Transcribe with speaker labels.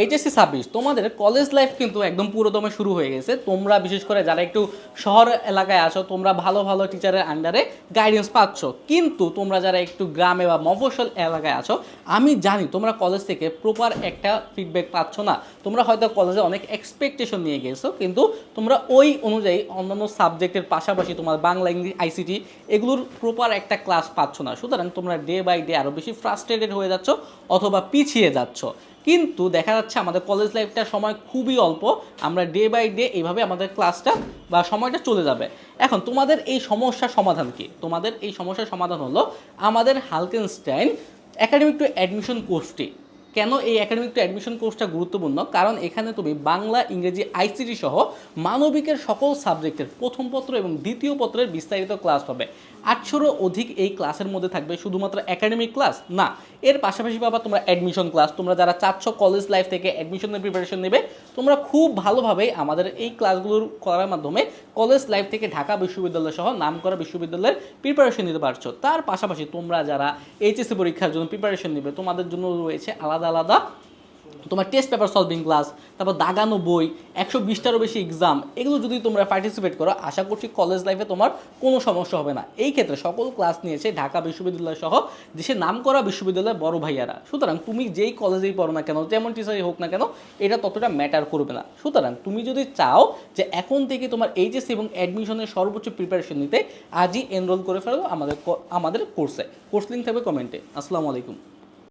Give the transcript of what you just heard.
Speaker 1: HSC ছাব্বিশ, তোমাদের college life কিন্তু একদম পুরোদমে শুরু হয়ে গেছে। তোমরা বিশেষ করে যারা একটু শহর এলাকায় আছো, তোমরা ভালো ভালো টিচারের আন্ডারে গাইডেন্স পাচ্ছ। কিন্তু তোমরা যারা একটু গ্রামে বা মফস্বল এলাকায় আছো, আমি জানি তোমরা কলেজ থেকে প্রপার একটা ফিডব্যাক পাচ্ছ না। তোমরা হয়তো কলেজে অনেক এক্সপেকটেশন নিয়ে গেছো, কিন্তু তোমরা ওই অনুযায়ী অন্যান্য সাবজেক্টের পাশাপাশি তোমার বাংলা, ইংলিশ আইসিটি এগুলোর প্রপার একটা ক্লাস পাচ্ছ না। সুতরাং তোমরা ডে বাই ডে আরও বেশি ফ্রাস্ট্রেটেড হয়ে যাচ্ছ অথবা পিছিয়ে যাচ্ছ। কিন্তু দেখা যাচ্ছে আমাদের কলেজ লাইফটা সময় খুবই অল্প। আমরা ডে বাই ডে এইভাবে আমাদের ক্লাসটা বা সময়টা চলে যাবে। এখন তোমাদের এই সমস্যার সমাধান কি? তোমাদের এই সমস্যার সমাধান হলো আমাদের হালকেনস্টাইন একাডেমিক টু অ্যাডমিশন কোর্সটি কেন এই একাডেমিক টু অ্যাডমিশন কোর্সটা গুরুত্বপূর্ণ? কারণ এখানে তুমি বাংলা, ইংরেজি আইসিটি সহ মানবিকের সকল সাবজেক্টের প্রথম পত্র এবং দ্বিতীয় পত্রের বিস্তারিত ক্লাস পাবে। আটশোরও অধিক এই ক্লাসের মধ্যে থাকবে শুধুমাত্র একাডেমিক ক্লাস না। এর পাশাপাশি পাবা তোমরা অ্যাডমিশন ক্লাস তোমরা যারা চাচ্ছ কলেজ লাইফ থেকে অ্যাডমিশনের প্রিপারেশন নেবে, তোমরা খুব ভালোভাবে আমাদের এই ক্লাসগুলোর করার মাধ্যমে কলেজ লাইফ থেকে ঢাকা বিশ্ববিদ্যালয় সহ নাম করা বিশ্ববিদ্যালয়ের প্রিপারেশন নিতে পারছ। তার পাশাপাশি তোমরা যারা এইচএসসি পরীক্ষার জন্য প্রিপারেশন নেবে, তোমাদের জন্য রয়েছে আলাদা আলাদা আলাদা। তোমার টেস্ট পেপার সলভিং ক্লাস তারপর দাগানো বই, একশো বিশটারও বেশি এক্সাম এগুলো যদি তোমরা পার্টিসিপেট করো, আশা করছি কলেজ লাইফে তোমার কোনো সমস্যা হবে না। এই ক্ষেত্রে সকল ক্লাস নিয়েছে ঢাকা বিশ্ববিদ্যালয় সহ দেশের নামকরা বিশ্ববিদ্যালয়ের বড় ভাইয়ারা। সুতরাং তুমি যেই কলেজেই পড়ো না কেন, যেমন টিচারই হোক না কেন, এটা ততটা ম্যাটার করবে না। সুতরাং তুমি যদি চাও যে এখন থেকে তোমার এইচএসসি এবং অ্যাডমিশনের সর্বোচ্চ প্রিপারেশন নিতে, আজই এনরোল করে ফেলো আমাদের আমাদের কোর্সে কোর্স লিঙ্ক থাকবে কমেন্টে আসসালামু আলাইকুম।